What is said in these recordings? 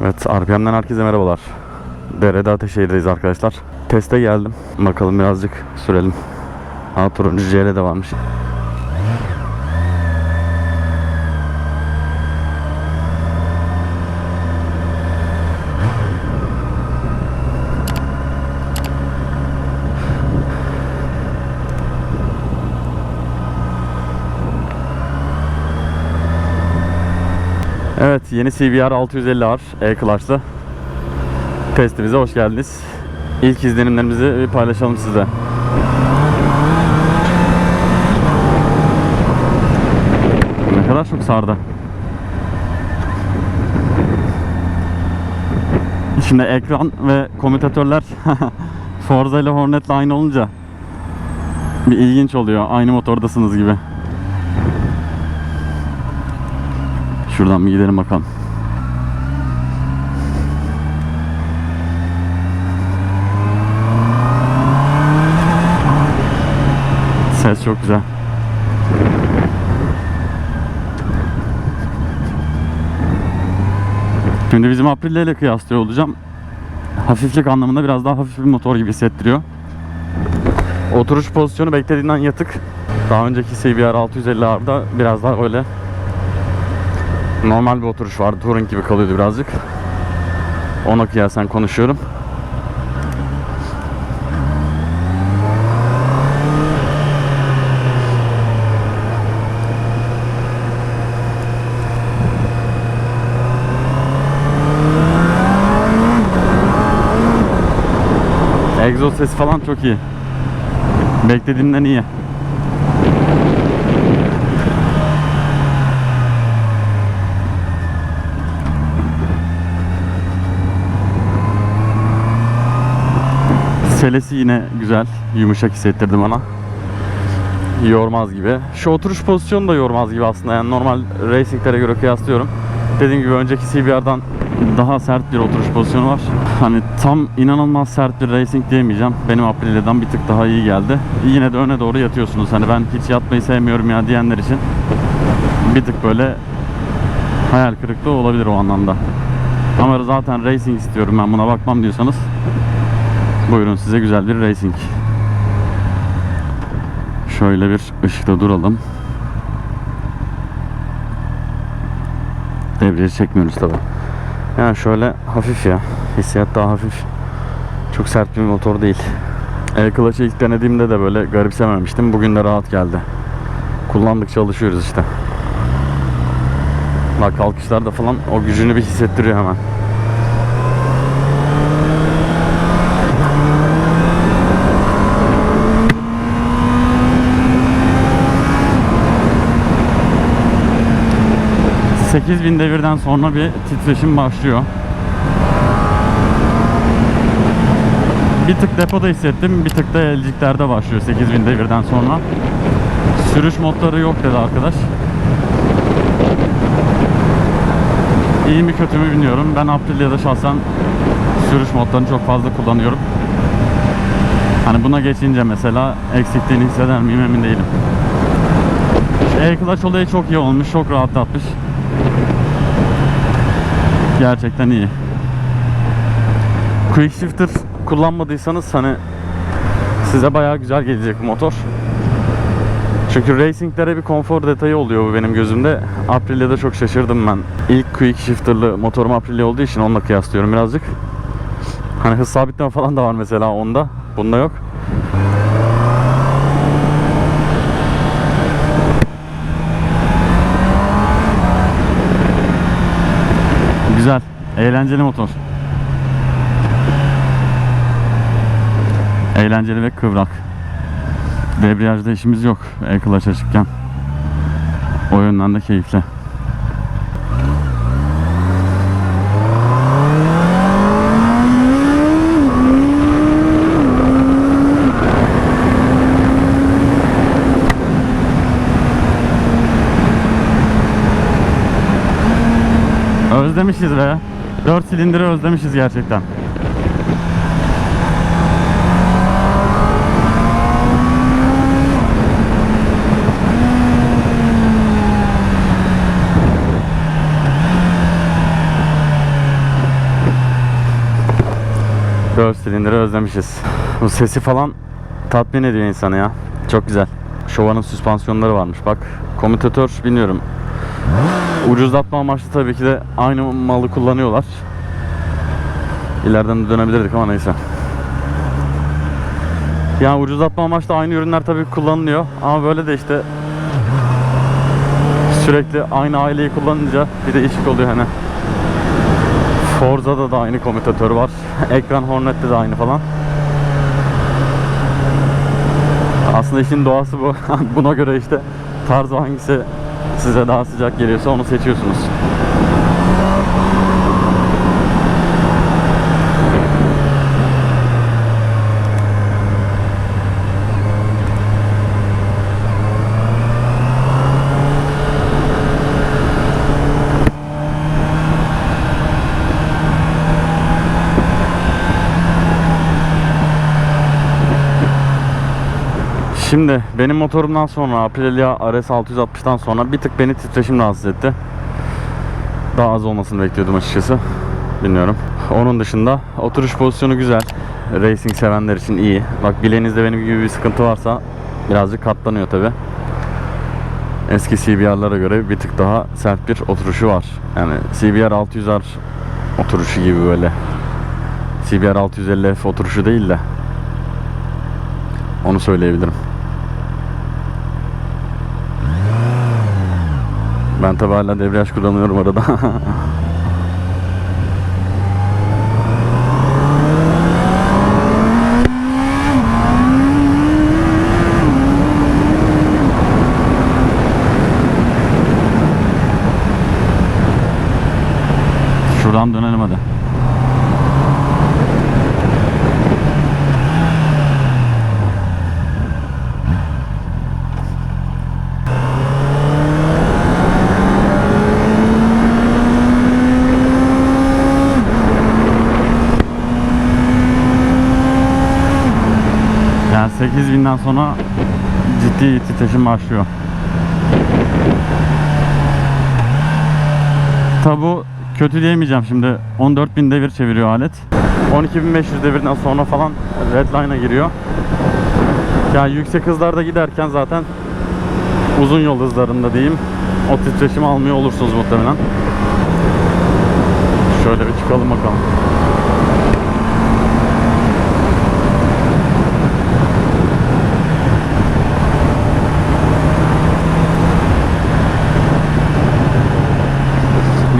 Evet RPM'den herkese merhabalar. Derede Ateşehir'deyiz arkadaşlar. Teste geldim. Bakalım birazcık sürelim. Ha turuncu CL de varmış. Evet yeni CBR 650R E-Clutch'lı testimize hoş geldiniz. İlk izlenimlerimizi paylaşalım size. Ne kadar çok sardı. Şimdi ekran ve komutatörler Forza ile Hornet'le aynı olunca bir ilginç oluyor. Aynı motordasınız gibi. Şuradan bir gidelim bakalım. Ses çok güzel. Şimdi bizim Aprilia ile kıyaslıyor olacağım. Hafiflik anlamında biraz daha hafif bir motor gibi hissettiriyor. Oturuş pozisyonu beklediğinden yatık. Daha önceki CBR 650R'da biraz daha öyle normal bir oturuş vardı. Touring gibi kalıyordu birazcık. Ona kıyasen konuşuyorum. Egzoz sesi falan çok iyi. Beklediğimden iyi. Selesi yine güzel, yumuşak hissettirdi bana. Yormaz gibi. Şu oturuş pozisyonu da yormaz gibi aslında. Yani normal racinglere göre kıyaslıyorum. Dediğim gibi önceki CBR'dan daha sert bir oturuş pozisyonu var. Hani tam inanılmaz sert bir racing diyemeyeceğim. Benim Aprilia'dan bir tık daha iyi geldi. Yine de öne doğru yatıyorsunuz. Hani ben hiç yatmayı sevmiyorum ya diyenler için bir tık böyle hayal kırıklığı olabilir o anlamda. Ama zaten racing istiyorum ben buna bakmam diyorsanız Buyurun size güzel bir racing. Şöyle bir ışıkta duralım. Devreci çekmiyoruz tabi. Yani şöyle hafif ya. Hissiyat daha hafif. Çok sert bir motor değil. E-Clutch'ı ilk denediğimde de böyle garipsememiştim. Bugün de rahat geldi. Kullandıkça alışıyoruz işte. Bak kalkışlarda falan o gücünü bir hissettiriyor hemen. Bin devirden sonra bir titreşim başlıyor. Bir tık depoda hissettim, bir tık da elciklerde başlıyor 8000 devirden sonra. Sürüş modları yok dedi arkadaş. İyi mi kötü mü bilmiyorum. Ben Aprilia'da şahsen sürüş modlarını çok fazla kullanıyorum. Hani buna geçince mesela eksikliğini hisseder miyim emin değilim. E-Clutch olayı çok iyi olmuş, çok rahatlatmış. Gerçekten iyi. Quick Shifter kullanmadıysanız hani size bayağı güzel gelecek motor. Çünkü racinglere bir konfor detayı oluyor bu benim gözümde. Aprilia'da çok şaşırdım ben. İlk Quick Shifter'lı motorum Aprilia olduğu için onunla kıyaslıyorum birazcık. Hani hız sabitleme falan da var mesela onda. Bunda yok. Güzel. Eğlenceli motor. Eğlenceli ve kıvrak. Debriyajda işimiz yok. E-clutch açıkken. O yönden de keyifli. Özlemişiz be. 4 silindiri özlemişiz gerçekten. 4 silindiri özlemişiz. Bu sesi falan tatmin ediyor insanı ya. Çok güzel. Şova'nın süspansiyonları varmış bak. Komutatör bilmiyorum. Ucuzlatma amaçlı tabii ki de aynı malı kullanıyorlar. İleriden de dönebilirdik ama neyse. Yani ucuzlatma amaçlı aynı ürünler tabii kullanılıyor. Ama böyle de işte sürekli aynı aileyi kullanınca bir değişik oluyor hani. Forza'da da aynı komutatör var. Ekran Hornet'te de aynı falan. Aslında işin doğası bu. Buna göre işte tarz hangisi size daha sıcak geliyorsa onu seçiyorsunuz. Şimdi benim motorumdan sonra Aprilia RS 660'tan sonra bir tık beni titreşim rahatsız etti. Daha az olmasını bekliyordum açıkçası. Bilmiyorum. Onun dışında oturuş pozisyonu güzel. Racing sevenler için iyi. Bak bileğinizde benim gibi bir sıkıntı varsa birazcık katlanıyor tabi. Eski CBR'lara göre bir tık daha sert bir oturuşu var. Yani CBR 600R oturuşu gibi böyle. CBR 650F oturuşu değil de. Onu söyleyebilirim. Ben tabi hala debriyaj kullanıyorum arada. Şuradan dönelim hadi. Yani 8000'den sonra ciddi titreşim başlıyor. Tabi bu kötü diyemeyeceğim şimdi. 14.000 devir çeviriyor alet. 12.500 devirden sonra falan redline'a giriyor. Yani yüksek hızlarda giderken zaten uzun yol hızlarında diyeyim o titreşimi almıyor olursunuz muhtemelen. Şöyle bir çıkalım bakalım.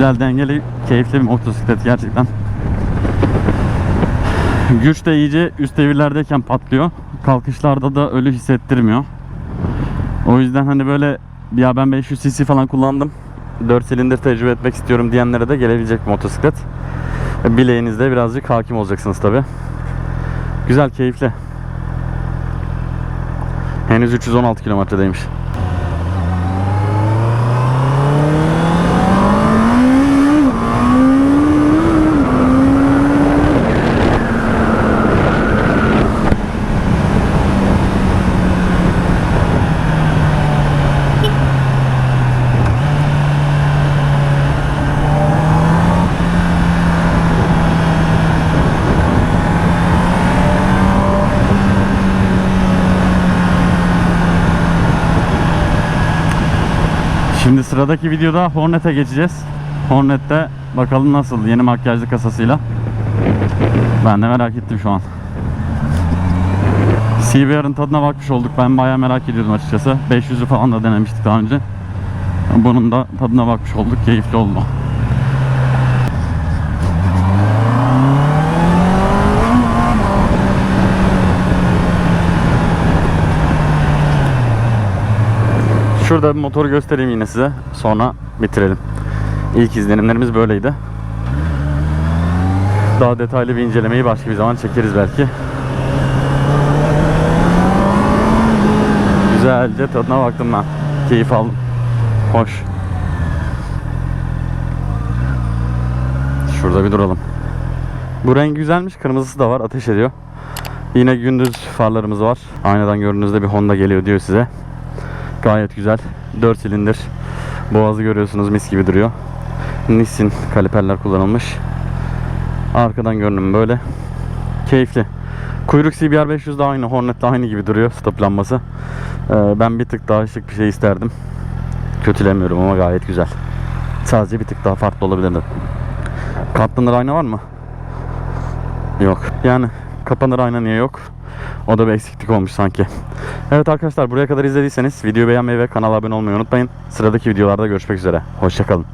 Güzel dengeli, keyifli bir motosiklet gerçekten. Güç de iyice üst devirlerdeyken patlıyor. Kalkışlarda da ölü hissettirmiyor. O yüzden hani böyle ya ben 500 cc falan kullandım. 4 silindir tecrübe etmek istiyorum diyenlere de gelebilecek bir motosiklet. Bileğinizde birazcık hakim olacaksınız tabi. Güzel, keyifli. Henüz 316 kilometredeymiş. Şimdi sıradaki videoda Hornet'e geçeceğiz. Hornet'te bakalım nasıl yeni makyajlı kasasıyla. Ben de merak ettim şu an. CBR'ın tadına bakmış olduk. Ben bayağı merak ediyordum açıkçası. 500'ü falan da denemiştik daha önce. Bunun da tadına bakmış olduk. Keyifli oldu. Şurada bir motoru göstereyim yine size. Sonra bitirelim. İlk izlenimlerimiz böyleydi. Daha detaylı bir incelemeyi başka bir zaman çekeriz belki. Güzelce tadına baktım ben. Keyif aldım. Hoş. Şurada bir duralım. Bu renk güzelmiş. Kırmızısı da var. Ateş ediyor. Yine gündüz farlarımız var. Aynadan gördüğünüzde bir Honda geliyor diyor size. Gayet güzel. 4 silindir. Boğazı görüyorsunuz mis gibi duruyor. Nissin kaliperler kullanılmış. Arkadan görünüm böyle. Keyifli. Kuyruk CBR 500 de aynı. Hornet de aynı gibi duruyor stop lambası. Ee, ben bir tık daha şık bir şey isterdim. Kötülemiyorum ama gayet güzel. Sadece bir tık daha farklı olabilirdi. Katlanır ayna var mı? Yok. Yani kapanır ayna niye yok? O da bir eksiklik olmuş sanki. Evet arkadaşlar buraya kadar izlediyseniz videoyu beğenmeyi ve kanala abone olmayı unutmayın. Sıradaki videolarda görüşmek üzere. Hoşçakalın.